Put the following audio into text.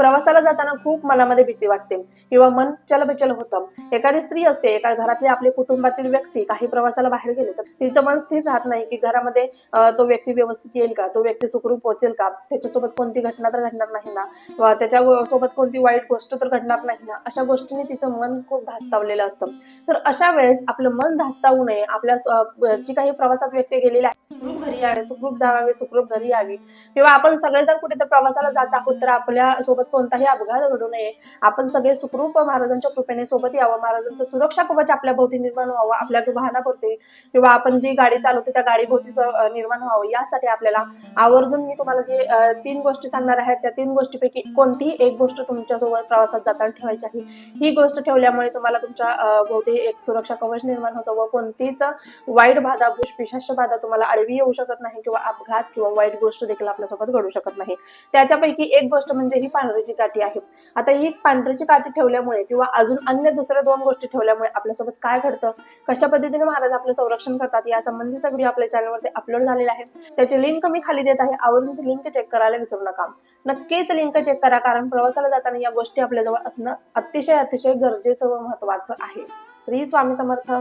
प्रवासाला जाताना खूप मनामध्ये भीती वाटते. किंवा मन चलबिचल होतं. एखादी स्त्री असते एका घरातली आपल्या कुटुंबातील व्यक्ती काही प्रवासाला बाहेर गेले तर तिचं मन स्थिर राहत नाही की घरामध्ये तो व्यक्ती व्यवस्थित येईल का? तो व्यक्ती सुखरूप पोहोचेल का? त्याच्यासोबत कोणती घटना तर घडणार नाही ना? वा त्याच्या सोबत कोणती वाईट गोष्ट तर घडणार नाही ना? अशा गोष्टीने तिचं मन खूप धास्तावलेलं असतं. तर अशा वेळेस आपलं मन धास्तावू नये. आपल्या जी काही प्रवासात व्यक्ती गेलेली आहे सुखरूप घरी यावे सुखरूप जावे सुखरूप घरी यावी. किंवा आपण सगळेजण कुठे तर प्रवासाला जात आहोत तर आपल्यासोबत कोणताही अपघात घडू नये. आपण सगळे सुखरूप महाराजांच्या कृपेने सोबत यावं. महाराजांचं सुरक्षा कवच आपल्या भोवती निर्माण व्हावं आपल्या वाहनाभोवती किंवा आपण जी गाडी चालवते त्या गाडी भोवती निर्माण व्हावं. यासाठी आपल्याला आवर्जून मी तुम्हाला जे तीन गोष्टी सांगणार आहे त्या तीन गोष्टीपैकी कोणतीही एक गोष्ट तुमच्यासोबत प्रवासात जाताना ठेवायची आहे. ही गोष्ट ठेवल्यामुळे तुम्हाला तुमच्या भोवती एक सुरक्षा कवच निर्माण होतं व कोणतीच वाईट बाधा पिशाच बाधा तुम्हाला आडवी येऊ शकत नाही किंवा अपघात किंवा वाईट गोष्ट देखील आपल्यासोबत घडू शकत नाही. त्याच्यापैकी एक गोष्ट म्हणजे ही पांढरीची काठी आहे. आता ही पांढरीची काठी ठेवल्यामुळे किंवा अजून अन्य दुसऱ्या दोन गोष्टी ठेवल्यामुळे आपल्यासोबत काय घडतं? कशा पद्धतीने महाराज आपलं संरक्षण करतात? या संबंधीचा व्हिडिओ आपल्या चॅनलवरती अपलोड झालेला आहे. त्याची लिंक मी खाली देत आहे. आवर्जून ती लिंक चेक करायला विसरू नका. नक्कीच लिंक चेक करा कारण प्रवासाला जाताना या गोष्टी आपल्याजवळ असणं अतिशय अतिशय गरजेचं व महत्वाचं आहे. श्री स्वामी समर्थ.